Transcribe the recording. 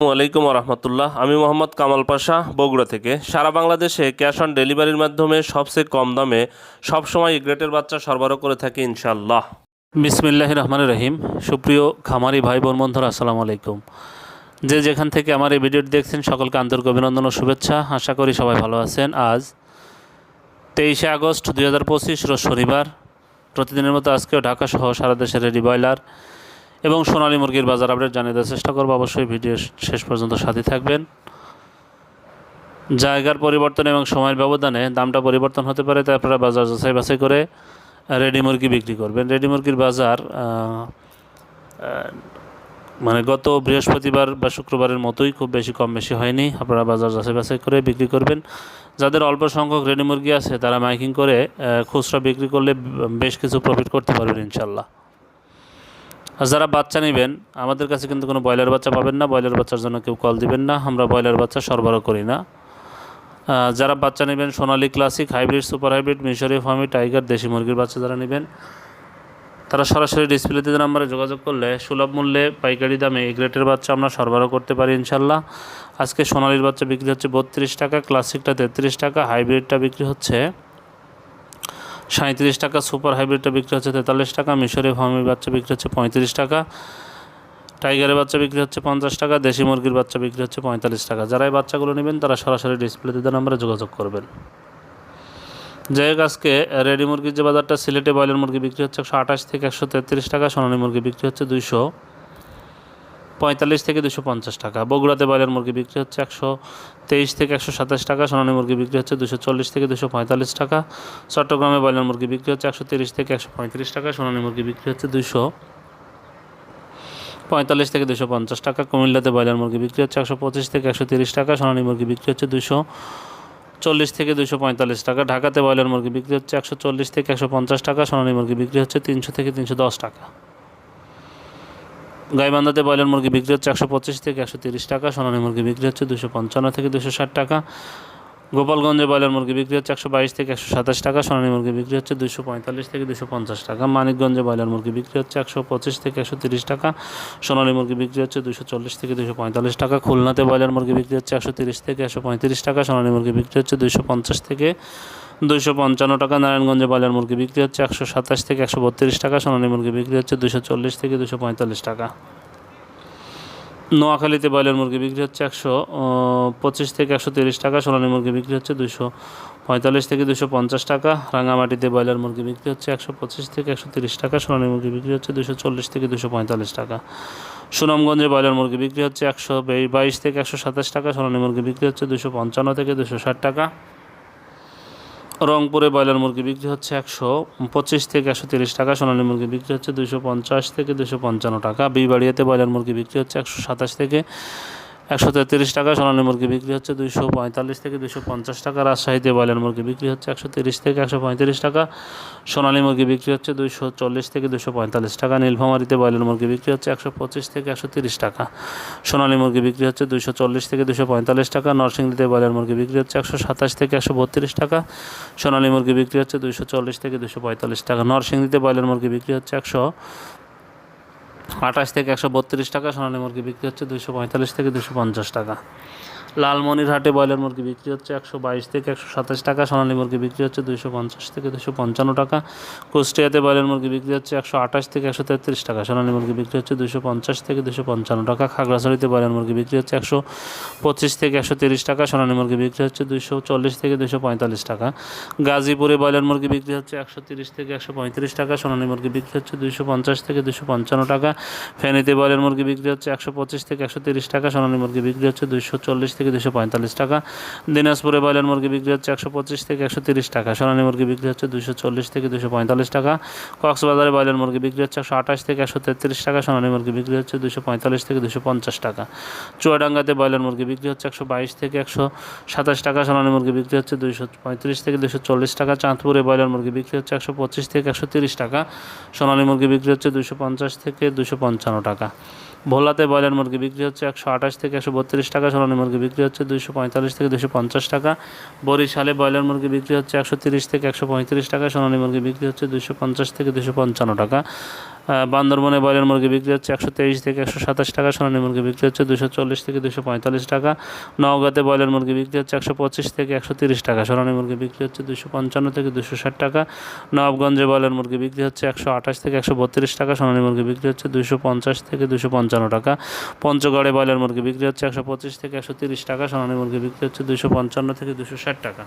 আলাইকুম রহমতুল্লাহ। আমি মোহাম্মদ কামাল পাশা, বগুড়া থেকে। সারা বাংলাদেশে ক্যাশ অন ডেলিভারির মাধ্যমে সবচেয়ে কম দামে সবসময় গ্রেটের বাচ্চা সরবরাহ করে থাকি ইনশাল্লাহ বিসমিল্লাহ রহমান রহিম। সুপ্রিয় খামারি ভাই বোন বন্ধুরা, আসসালামু আলাইকুম। যে যেখান থেকে আমার এই ভিডিওটি দেখছেন, সকলকে আন্তরিক অভিনন্দন ও শুভেচ্ছা। আশা করি সবাই ভালো আছেন। আজ তেইশে আগস্ট দুই হাজার পঁচিশ, রোজ শনিবার। প্রতিদিনের মতো আজকেও ঢাকা সহ সারা দেশের রেডি বয়লার এবং সোনালী মুরগির বাজার আপডেট জানিয়ে দেওয়ার চেষ্টা করব। অবশ্যই ভিডিও শেষ পর্যন্ত সাথে থাকবেন। জায়গার পরিবর্তন এবং সময়ের ব্যবধানে দামটা পরিবর্তন হতে পারে, তাই আপনারা বাজার যাচাই বাছাই করে রেডি মুরগি বিক্রি করবেন। রেডি মুরগির বাজার মানে গত বৃহস্পতিবার বা শুক্রবারের মতোই খুব বেশি কম বেশি হয়নি। আপনারা বাজার যাচাই বাছাই করে বিক্রি করবেন। যাদের অল্প সংখ্যক রেডি মুরগি আছে, তারা মাইকিং করে খুচরা বিক্রি করলে বেশ কিছু প্রফিট করতে পারবেন ইনশাল্লাহ আর যারা বাচ্চা নেবেন, আমাদের কাছে কিন্তু কোনো ব্রয়লার বাচ্চা পাবেন না। ব্রয়লার বাচ্চার জন্য কেউ কল দিবেন না। আমরা ব্রয়লার বাচ্চা সরবরাহ করি না। যারা বাচ্চা নেবেন, সোনালী ক্লাসিক, হাইব্রিড, সুপার হাইব্রিড, মিশরি, ফার্মি, টাইগার, দেশি মুরগির বাচ্চা যারা নেবেন, তারা সরাসরি ডিসপ্লেতে নাম্বারে যোগাযোগ করলে সুলভ মূল্যে পাইকারি দামে এই গ্রেটের বাচ্চা আমরা সরবরাহ করতে পারি ইনশাল্লাহ আজকে সোনালির বাচ্চা বিক্রি হচ্ছে বত্রিশ টাকা, ক্লাসিকটা তেত্রিশ টাকা, হাইব্রিডটা বিক্রি হচ্ছে সাঁত্রিশ টাকা, সুপার হাইব্রিডটা বিক্রি হচ্ছে তেতাল্লিশ টাকা, মিশরি ফার্মের বাচ্চা বিক্রি হচ্ছে পঁয়ত্রিশ টাকা, টাইগারের বাচ্চা বিক্রি হচ্ছে পঞ্চাশ টাকা, দেশি মুরগির বাচ্চা বিক্রি হচ্ছে পঁয়তাল্লিশ টাকা। যারা এই বাচ্চাগুলো নেবেন, তারা সরাসরি ডিসপ্লেতে দেন আমরা যোগাযোগ করবেন। যাই হোক, আজকে রেডি মুরগির যে বাজারটা, সিলেটে ব্রয়লার মুরগি বিক্রি হচ্ছে একশো আঠাশ থেকে একশো তেত্রিশ টাকা, সোনালী মুরগি বিক্রি হচ্ছে দুইশো পঁয়তাল্লিশ থেকে দুশো পঞ্চাশ টাকা। বগুড়াতে ব্রয়লার মুরগি বিক্রি হচ্ছে একশো তেইশ থেকে একশো সাতাশ টাকা, সোনালী মুরগি বিক্রি হচ্ছে দুশো চল্লিশ থেকে দুশো পঁয়তাল্লিশ টাকা, চট্টগ্রামে ব্রয়লার মুরগি বিক্রি হচ্ছে একশো তিরিশ থেকে একশো পঁয়ত্রিশ টাকা, সোনালী মুরগি বিক্রি হচ্ছে দুশো পঁয়তাল্লিশ থেকে দুশো পঞ্চাশ টাকা, কুমিল্লাতে ব্রয়লার মুরগি বিক্রি হচ্ছে একশো পঁচিশ থেকে একশো তিরিশ টাকা, সোনালী মুরগি বিক্রি হচ্ছে দুশো চল্লিশ থেকে দুশো পঁয়তাল্লিশ টাকা, ঢাকাতে ব্রয়লার মুরগি বিক্রি হচ্ছে একশো চল্লিশ থেকে একশো পঞ্চাশ টাকা, সোনালী মুরগি বিক্রি হচ্ছে তিনশো থেকে তিনশো দশ টাকা। গাইবান্ধাতে ব্রয়লার মুরগি বিক্রি হচ্ছে একশো পঁচিশ থেকে একশো তিরিশ টাকা, সোনালী মুরগি বিক্রি হচ্ছে দুশো পঞ্চান্ন থেকে দুশো ষাট টাকা। গোপালগঞ্জে ব্রয়লার মুরগি বিক্রি হচ্ছে একশো বাইশ থেকে একশো সাতাশ টাকা, সোনালী মুরগি বিক্রি হচ্ছে দুশো পঁয়তাল্লিশ থেকে দুশো পঞ্চাশ টাকা। মানিকগঞ্জে ব্রয়লার মুরগি বিক্রি হচ্ছে একশো পঁচিশ থেকে একশো তিরিশ টাকা, সোনালী মুরগি বিক্রি হচ্ছে দুশো চল্লিশ থেকে দুশো পঁয়তাল্লিশ টাকা। খুলনাতে ব্রয়লার মুরগি বিক্রি হচ্ছে একশো তিরিশ থেকে একশো পঁয়ত্রিশ টাকা, সোনালী মুরগি বিক্রি হচ্ছে দুশো পঞ্চাশ থেকে দুশো পঞ্চান্ন টাকা। নারায়ণগঞ্জে ব্রয়লার মুরগি বিক্রি হচ্ছে একশো সাতাশ থেকে একশো বত্রিশ টাকা। সোনালী মুরগি বিক্রি হচ্ছে দুশো চল্লিশ থেকে দুশো পঁয়তাল্লিশ টাকা। নোয়াখালীতে ব্রয়লার মুরগি বিক্রি হচ্ছে একশো পঁচিশ থেকে একশো তিরিশ টাকা। সোনালী মুরগি বিক্রি হচ্ছে দুশো পঁয়তাল্লিশ থেকে দুশো পঞ্চাশ টাকা। রাঙামাটিতে ব্রয়লার মুরগি বিক্রি হচ্ছে একশো পঁচিশ থেকে একশো তিরিশ টাকা। সোনালী মুরগি বিক্রি হচ্ছে দুশো চল্লিশ থেকে দুশো পঁয়তাল্লিশ টাকা। সুনামগঞ্জে ব্রয়লার মুরগি বিক্রি হচ্ছে একশো বাইশ থেকে একশো সাতাশ টাকা। সোনালী মুরগি বিক্রি হচ্ছে দুশো পঞ্চান্ন থেকে দুশো ষাট টাকা। রংপুরে ব্রয়লার মুরগি বিক্রি হচ্ছে একশো পঁচিশ থেকে একশো তিরিশ টাকা, সোনালী মুরগি বিক্রি হচ্ছে দুশো পঞ্চাশ থেকে দুশো পঞ্চান্ন টাকা। বিবাড়িয়াতে ব্রয়লার মুরগি বিক্রি হচ্ছে একশো সাতাশ থেকে একশো তেত্রিশ টাকা সোনালী মুরগি বিক্রি হচ্ছে দুশো পঁয়তাল্লিশ থেকে দুশো পঞ্চাশ টাকা। রাজশাহীতে ব্রয়লার মুরগি বিক্রি হচ্ছে একশো তিরিশ থেকে একশো পঁয়ত্রিশ টাকা। সোনালী মুরগি বিক্রি হচ্ছে দুশো চল্লিশ থেকে দুশো পঁয়তাল্লিশ টাকা। নীলফামারিতে ব্রয়লার মুরগি বিক্রি হচ্ছে একশো পঁচিশ থেকে একশো তিরিশ টাকা। সোনালী মুরগি বিক্রি হচ্ছে দুশো চল্লিশ থেকে দুশো পঁয়তাল্লিশ টাকা। নরসিংদীতে ব্রয়লার মুরগি বিক্রি হচ্ছে একশো সাতাশ থেকে একশো বত্রিশ টাকা। সোনালী মুরগি বিক্রি হচ্ছে দুশো চল্লিশ থেকে দুশো পঁয়তাল্লিশ টাকা। নরসিংদীতে ব্রয়লার মুরগি বিক্রি হচ্ছে একশো আঠাশ থেকে একশো বত্রিশ টাকা, সোনালী মুরগি বিক্রি হচ্ছে দুশো পঁয়তাল্লিশ থেকে দুশো পঞ্চাশ টাকা। লালমনিরহাটে ব্রয়লার মুরগি বিক্রি হচ্ছে একশো বাইশ থেকে একশো সাতাশ টাকা সোনালী মুরগি বিক্রি হচ্ছে দুশো পঞ্চাশ থেকে দুশো পঞ্চান্ন টাকা কুষ্টিয়াতে ব্রয়লার মুরগি বিক্রি হচ্ছে একশো আঠাশ থেকে একশো তেত্রিশ টাকা সোনালী মুরগি বিক্রি হচ্ছে দুশো পঞ্চাশ থেকে দুশো পঞ্চান্ন টাকা খাগড়াছড়িতে ব্রয়লার মুরগি বিক্রি হচ্ছে একশো পঁচিশ থেকে একশো তিরিশ টাকা সোনালী মুরগি বিক্রি হচ্ছে দুশো চল্লিশ থেকে দুশো পঁয়তাল্লিশ টাকা গাজীপুরে ব্রয়লার মুরগি বিক্রি হচ্ছে একশো তিরিশ থেকে একশো পঁয়ত্রিশ টাকা সোনালী মুরগি বিক্রি হচ্ছে দুশো পঞ্চাশ থেকে দুশো পঞ্চান্ন টাকা ফেনীতে ব্রয়লার মুরগি বিক্রি হচ্ছে একশো পঁচিশ থেকে একশো তিরিশ টাকা সোনালী মুরগি বিক্রি হচ্ছে দুশো চল্লিশ থেকে দুশো পঁয়তাল্লিশ টাকা। দিনাজপুরে ব্রয়লার মুরগি বিক্রি হচ্ছে একশো পঁচিশ থেকে একশো তিরিশ টাকা। সোনালী মুরগি বিক্রি হচ্ছে দুশো চল্লিশ থেকে দুশো পঁয়তাল্লিশ টাকা। কক্সবাজারে ব্রয়লার মুরগি বিক্রি হচ্ছে একশো আঠাশ থেকে একশো তেত্রিশ টাকা। সোনালী মুরগি বিক্রি হচ্ছে দুশো পঁয়তাল্লিশ থেকে দুশো পঞ্চাশ টাকা। চুয়াডাঙ্গাতে ব্রয়লার মুরগি বিক্রি হচ্ছে একশো বাইশ থেকে একশো সাতাশ টাকা। সোনালী মুরগি বিক্রি হচ্ছে দুশো পঁয়ত্রিশ থেকে দুশো চল্লিশ টাকা। চাঁদপুরে ব্রয়লার মুরগি বিক্রি হচ্ছে একশো পঁচিশ থেকে একশো তিরিশ টাকা। সোনালী মুরগি বিক্রি হচ্ছে দুশো পঞ্চাশ থেকে দুশো পঞ্চান্ন টাকা। ভোলাতে ব্রয়লার মুরগি বিক্রি হচ্ছে একশো আঠাশ থেকে একশো বত্রিশ টাকা, সোনালী মুরগি বিক্রি হচ্ছে দুশো পঁয়তাল্লিশ থেকে দুশো পঞ্চাশ টাকা, বরিশালে ব্রয়লার মুরগি বিক্রি হচ্ছে একশো তিরিশ থেকে একশো পঁয়ত্রিশ টাকা, সোনালী মুরগি বিক্রি হচ্ছে দুশো পঞ্চাশ থেকে দুশো পঞ্চান্ন টাকা। বান্দরবনে ব্রয়লার মুরগি বিক্রি হচ্ছে একশো তেইশ থেকে একশো সাতাশ টাকা, সোনালী মুরগি বিক্রি হচ্ছে দুশো চল্লিশ থেকে দুশো পঁয়তাল্লিশ টাকা। নওগাঁতে ব্রয়লার মুরগি বিক্রি হচ্ছে একশো পঁচিশ থেকে একশো তিরিশ টাকা, সোনালী মুরগি বিক্রি হচ্ছে দুশো পঞ্চান্ন থেকে দুশো ষাট টাকা। নবগঞ্জে ব্রয়লার মুরগি বিক্রি হচ্ছে একশো আঠাশ থেকে একশো বত্রিশ টাকা, সোনালী মুরগি বিক্রি হচ্ছে দুশো পঞ্চাশ থেকে দুশো পঞ্চান্ন টাকা। পঞ্চগড়ে ব্রয়লার মুরগি বিক্রি হচ্ছে একশো পঁচিশ থেকে একশো তিরিশ টাকা, সোনালী মুরগি বিক্রি হচ্ছে দুশো পঞ্চান্ন থেকে দুশো ষাট টাকা।